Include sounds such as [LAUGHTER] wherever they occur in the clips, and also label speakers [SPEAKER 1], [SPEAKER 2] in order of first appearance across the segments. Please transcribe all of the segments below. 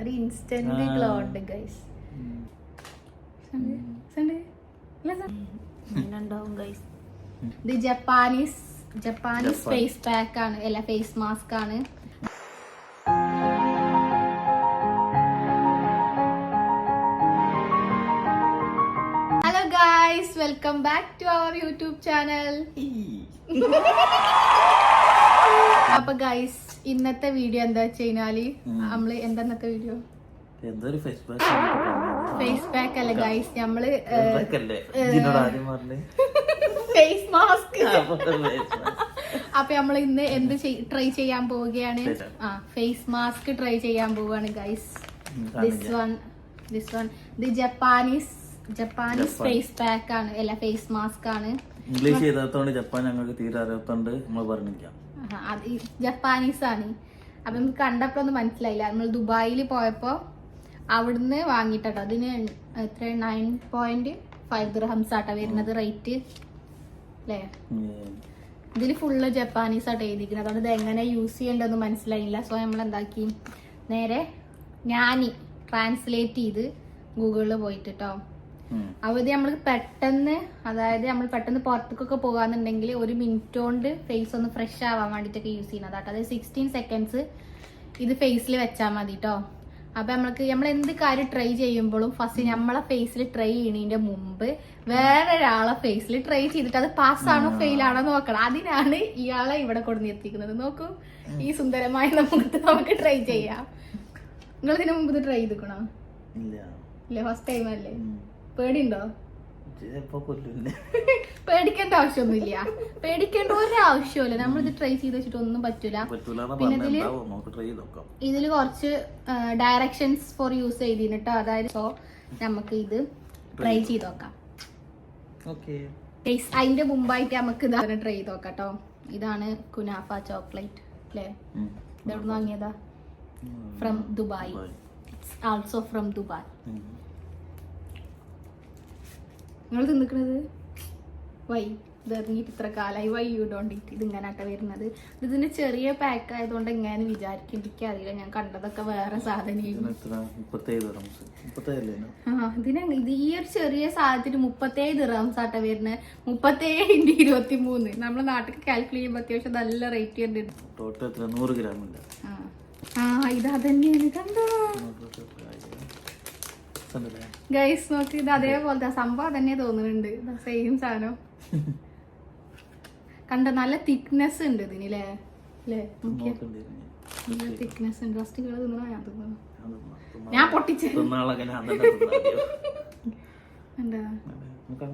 [SPEAKER 1] ഒരു instant glow ഉണ്ട് guys ഇത് ജപ്പാനീസ് ജപ്പാനീസ് ഫേസ് പാക്ക് ആണ്. അല്ല ഫേസ് മാസ്ക് ആണ്. Hello guys welcome back to our YouTube channel അപ്പൊ ഗൈസ് ഇന്നത്തെ വീഡിയോ എന്താ വെച്ച് കഴിഞ്ഞാൽ? നമ്മൾ എന്താ ഇന്നത്തെ വീഡിയോ
[SPEAKER 2] എന്തൊരു ഫേസ്
[SPEAKER 1] ഫേസ് പാക്ക് അല്ല? ഗൈസ്
[SPEAKER 2] നമ്മൾ
[SPEAKER 1] ഫേസ് മാസ്ക്
[SPEAKER 2] അപ്പൊ
[SPEAKER 1] നമ്മൾ നമ്മൾ ഇന്ന് എന്ത് ട്രൈ ചെയ്യാൻ പോവുകയാണ്? ആ ഫേസ് മാസ്ക് ട്രൈ ചെയ്യാൻ പോവുകയാണ് guys this one this one ഇത് ജപ്പാനീസ് ജപ്പാനീസ്. ഫേസ് പാക്ക് ആണ്. അല്ല ഫേസ് മാസ്ക് ആണ്.
[SPEAKER 2] ഇംഗ്ലീഷ് ചെയ്താത്തോണ്ട് ജപ്പാൻ ഞങ്ങൾക്ക് തീരെ അറിയാത്തോണ്ട് നമ്മൾ പറഞ്ഞിരിക്കാം
[SPEAKER 1] അത് ഈ ജപ്പാനീസ് ആണ് അപ്പൊ നമുക്ക് കണ്ടപ്പോ ഒന്നും മനസ്സിലായില്ല. നമ്മൾ ദുബായിൽ പോയപ്പോ അവിടുന്ന് വാങ്ങിട്ടോ അതിന് എത്ര? നയൻ പോയിന്റ് ഫൈവ് ദിർഹംസ് ആട്ടോ വരുന്നത് റേറ്റ് അല്ലേ. ഇതിൽ ഫുള്ള് ജപ്പാനീസ് ആട്ടോ എഴുതിക്കുന്നത് അതുകൊണ്ട് ഇത് എങ്ങനെ യൂസ് ചെയ്യേണ്ടതെന്ന് മനസ്സിലായില്ല. സോ നമ്മൾ എന്താക്കി നേരെ ഞാനി ട്രാൻസ്ലേറ്റ് ചെയ്ത് ഗൂഗിളിൽ പോയിട്ട് കേട്ടോ. അവധി നമ്മൾ പെട്ടെന്ന് അതായത് നമ്മൾ പെട്ടെന്ന് പുറത്തേക്കൊക്കെ പോകാന്നുണ്ടെങ്കിൽ ഒരു മിനിറ്റ് കൊണ്ട് ഫേസ് ഒന്ന് ഫ്രഷ് ആവാൻ വേണ്ടിയിട്ടൊക്കെ യൂസ് ചെയ്യുന്നത് കേട്ടോ അതായത് സിക്സ്റ്റീൻ സെക്കൻഡ്സ് ഇത് ഫേസിൽ വെച്ചാൽ മതി കേട്ടോ അപ്പൊ നമ്മൾക്ക് നമ്മൾ എന്ത് കാര്യം ട്രൈ ചെയ്യുമ്പോഴും ഫസ്റ്റ് നമ്മളെ ഫേസിൽ ട്രൈ ചെയ്യണതിന്റെ മുമ്പ് വേറെ ഒരാളെ ഫേസിൽ ട്രൈ ചെയ്തിട്ട് അത് പാസ്സാണോ ഫെയിൽ ആണോ നോക്കണം. അതിനാണ് ഇയാളെ ഇവിടെ കൊണ്ടു എത്തിക്കുന്നത്. നോക്കൂ ഈ സുന്ദരമായ നമുക്ക് നമുക്ക് ട്രൈ ചെയ്യാം. നിങ്ങൾ ഇതിനു മുമ്പ് ഇത് ട്രൈ ചെയ്തിക്കണോ?
[SPEAKER 2] ഇല്ല.
[SPEAKER 1] ഫസ്റ്റ് ടൈം അല്ലേ. പേടിയുണ്ടോ? പേടിക്കേണ്ട ആവശ്യമൊന്നുമില്ല. പേടിക്കേണ്ട ഒരു ആവശ്യമില്ല നമ്മളിത് ട്രൈ ചെയ്ത് വെച്ചിട്ട് ഒന്നും പറ്റൂല. പിന്നെ
[SPEAKER 2] ഇതിൽ
[SPEAKER 1] ഇതിൽ കുറച്ച് ഡയറക്ഷൻസ് ഫോർ യൂസ് ചെയ്തിട്ടോ അതായത് സോ നമുക്ക് ഇത് ട്രൈ ചെയ്ത്? നോക്കാം അതിന്റെ മുമ്പായിട്ട് നമുക്ക് ഇതാണ് ട്രൈ ചെയ്ത് നോക്കാം കേട്ടോ ഇതാണ് കുനാഫ ചോക്ലേറ്റ് അല്ലേ ഇതെവിടെ വാങ്ങിയതാ? From Dubai it's also from Dubai നിങ്ങൾ തിന്നിക്കണത്? വൈ ഇത് ഇറങ്ങിയിട്ട് ഇത്ര കാലമായി വൈ യു ഡോണ്ട് ഇറ്റ് ഇത് ഇങ്ങനെ വരുന്നത്. ഇതിന്റെ ചെറിയ പാക്ക് ആയതുകൊണ്ട് എങ്ങനെ വിചാരിക്കും. എനിക്കറിയില്ല ഞാൻ കണ്ടതൊക്കെ വേറെ സാധനം ഇതിന് ഇത് ഈ ഒരു ചെറിയ സാധനത്തിന് മുപ്പത്തേഴ് ദിറംസ് ആട്ട വരുന്നത്. മുപ്പത്തേഴ് ഇന്റു ഇരുപത്തി മൂന്ന് നമ്മുടെ നാട്ടിൽ കാൽക്കുലേറ്റ് ചെയ്യുമ്പോൾ അത്യാവശ്യം നല്ല റേറ്റ് ഉണ്ട്
[SPEAKER 2] ടോട്ടൽ നൂറ് ഗ്രാം
[SPEAKER 1] ആ. ഇത് അതന്നെയാണ്. കണ്ടോ? ഗൈസ് നോക്ക് ഇത് അതേപോലത്തെ സംഭവം തന്നെ തോന്നുന്നുണ്ട്. സെയിം സാധനം. കണ്ട നല്ല തിക്നെസ് ഉണ്ട് ഇതിന് ല്ലേ? ല്ലേ? നോക്കിയേ.
[SPEAKER 2] ഞാൻ.
[SPEAKER 1] നല്ല തിക്നെസ് ഉണ്ട്. ഫസ്റ്റ് നിങ്ങൾ തിന്നണോ? ഞാൻ തിന്നണോ?
[SPEAKER 2] ഞാൻ
[SPEAKER 1] പൊട്ടിച്ചു. എന്താ
[SPEAKER 2] അതെ. നോക്കാം.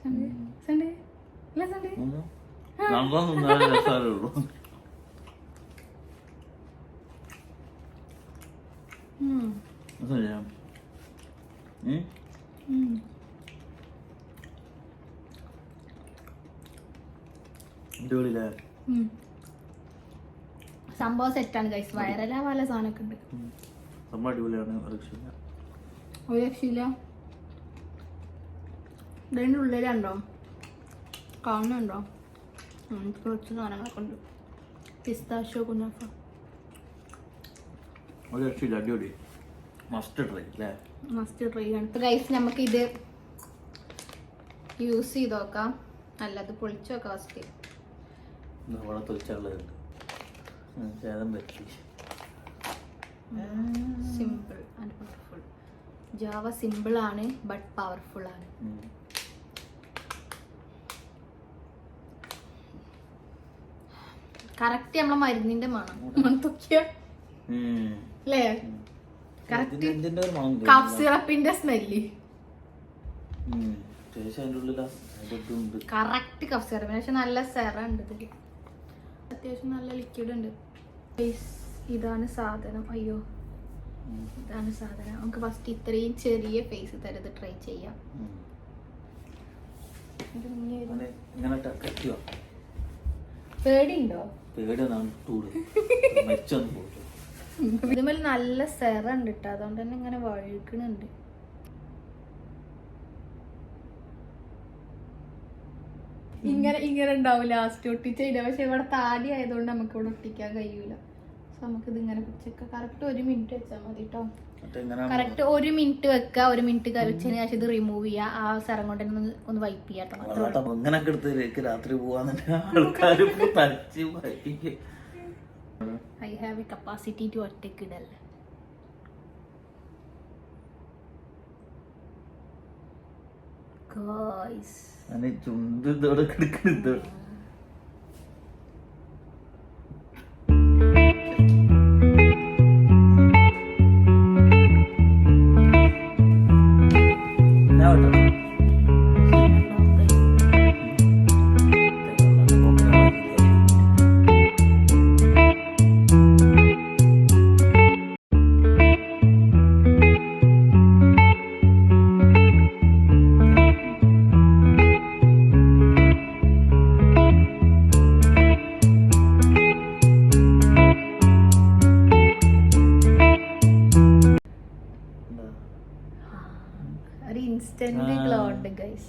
[SPEAKER 1] സണ്ടേ സണ്ടേ ഇല്ല സണ്ടേ
[SPEAKER 2] നോക്കാം. രണ്ടെണ്ണം തിന്നാലേ രസാലേ ഉള്ളൂ.
[SPEAKER 1] ഉം.
[SPEAKER 2] അത് ശരിയാ. ഉം?
[SPEAKER 1] ഉം.
[SPEAKER 2] അടിപൊളിയില്ലേ?
[SPEAKER 1] സംഭവം സെറ്റാണ് ഗൈസ് വയറല പല സാധനമൊക്കെ ഉണ്ട്.
[SPEAKER 2] സംഭവം അടിപൊളിയാണ് രക്ഷയില്ല.
[SPEAKER 1] ഒരു രക്ഷയില്ല ഇതിന്റെ ഉള്ളിലുണ്ടോ കാണുന്നുണ്ടോ എനിക്ക് കുറച്ച് സാധനങ്ങളൊക്കെ ഉണ്ട് പിസ്താശോ കുനാഫ
[SPEAKER 2] ഒരു രക്ഷയില്ല അടിപൊളി മസ്റ്റ് ട്രൈ അല്ലേ
[SPEAKER 1] മസ്റ്റ് ട്രൈ ആണ്. ഇപ്പൊ ഗൈസ് നമുക്ക് ഇത് യൂസ് ചെയ്ത് നോക്കാം. അല്ല അത് പൊളിച്ചു നോക്കാം ഫസ്റ്റ്
[SPEAKER 2] നമ്മളെ തൊളിച്ചുള്ളത് ചേതം പറ്റി.
[SPEAKER 1] Simple and powerful Java simple ആണ് ബട്ട് പവർഫുൾ ആണ്. കറക്റ്റ് നമ്മളെ മരുന്നിന്റെ മണം. മണത്തൊക്കെയാ
[SPEAKER 2] ഉം.
[SPEAKER 1] അല്ലേ കഫ്. സിറപ്പിന്റെ സ്മെല്ല്. കറക്റ്റ് കഫ് സിറപ്പ് പക്ഷെ നല്ല സെറ ഉണ്ട് ഇതിൽ. അത്യാവശ്യം നല്ല ലിക്വിഡ് ഉണ്ട്. ഇതാണ് സാധനം. അയ്യോ. ഇതാണ് സാധനം. നമുക്ക് ഫസ്റ്റ് ഇത്രയും ചെറിയ ഫേസ് തരത് ട്രൈ ചെയ്യാം. പേടിയുണ്ടോ?
[SPEAKER 2] പേടിയാണ് ടൂറ് മരിച്ചൊന്നും പോയിട്ട്.
[SPEAKER 1] ഇതുമേൽ നല്ല സെറ ഉണ്ട് കേട്ടോ അതുകൊണ്ട് തന്നെ ഇങ്ങനെ വഴുക്കണുണ്ട് ഇങ്ങനെ ഇങ്ങനെ ഉണ്ടാവും ലാസ്റ്റ് ഒട്ടിച്ചില്ല പക്ഷെ ഇവിടെ താടി ആയതുകൊണ്ട് നമുക്ക് ഇവിടെ ഒട്ടിക്കാൻ കഴിയൂല. സോ നമുക്ക് ഇത് ഇങ്ങനെ പിടിച്ചേക്കാം കറക്റ്റ് ഒരു മിനിറ്റ് വെച്ചാൽ മതി കേട്ടോ കറക്റ്റ് ഒരു മിനിറ്റ് വെക്കുക ഒരു മിനിറ്റ് കഴിച്ചതിന് ശേഷം ഇത് റിമൂവ് ചെയ്യുക ആ സ്ഥലം കൊണ്ട് തന്നെ ഒന്ന് ഒന്ന് വൈപ്പ് ചെയ്യാം കേട്ടോ
[SPEAKER 2] എടുത്ത് രാത്രി പോവാന്നുണ്ടെ ആൾക്കാർ
[SPEAKER 1] ഹാവ് എ കപ്പാസിറ്റി ടു ഒറ്റക്കിടൽ ഗോയ്സ്
[SPEAKER 2] ചുണ്ട് ഇതോടെ കിടക്കുന്നത്
[SPEAKER 1] ഇൻസ്റ്റന്റ് ഗ്ലോ ഉണ്ട് ഗൈസ്.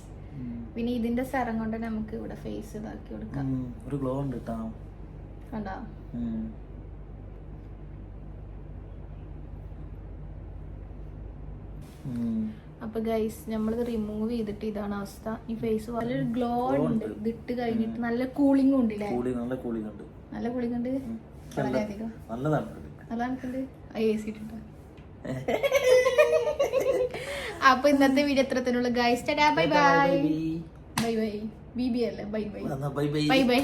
[SPEAKER 1] പിന്നെ ഇതിന്റെ സരം കൊണ്ട് നമുക്ക് ഇവിടെ ഫേസ് ഇതാക്കി കൊടുക്കാം.
[SPEAKER 2] ഒരു ഗ്ലോ ഉണ്ട് കേട്ടോ
[SPEAKER 1] കണ്ടോ. അപ്പൊ ഗൈസ് നമ്മളിത് റിമൂവ് ചെയ്തിട്ട് ഇതാണ് അവസ്ഥ. ഈ ഫേസ് നല്ലൊരു ഗ്ലോ ഉണ്ട്. ഇതിട്ട് കഴിഞ്ഞിട്ട് നല്ല കൂളിംഗ് ഉണ്ട്
[SPEAKER 2] നല്ല കൂളി ഉണ്ട്.
[SPEAKER 1] നല്ല കൂളിംഗ് ഉണ്ട്? വളരെയധികം.
[SPEAKER 2] നല്ലതാണ് ഇത്.
[SPEAKER 1] അതാണ് ഐ എ സി ഇട്ടിട്ട്. [LAUGHS] [LAUGHS] അപ്പൊ ഇന്നത്തെ video എത്രത്തിനുള്ള guys bye bye
[SPEAKER 2] bye
[SPEAKER 1] bye bye B B അല്ലേ? Bye
[SPEAKER 2] bye bye
[SPEAKER 1] bye bye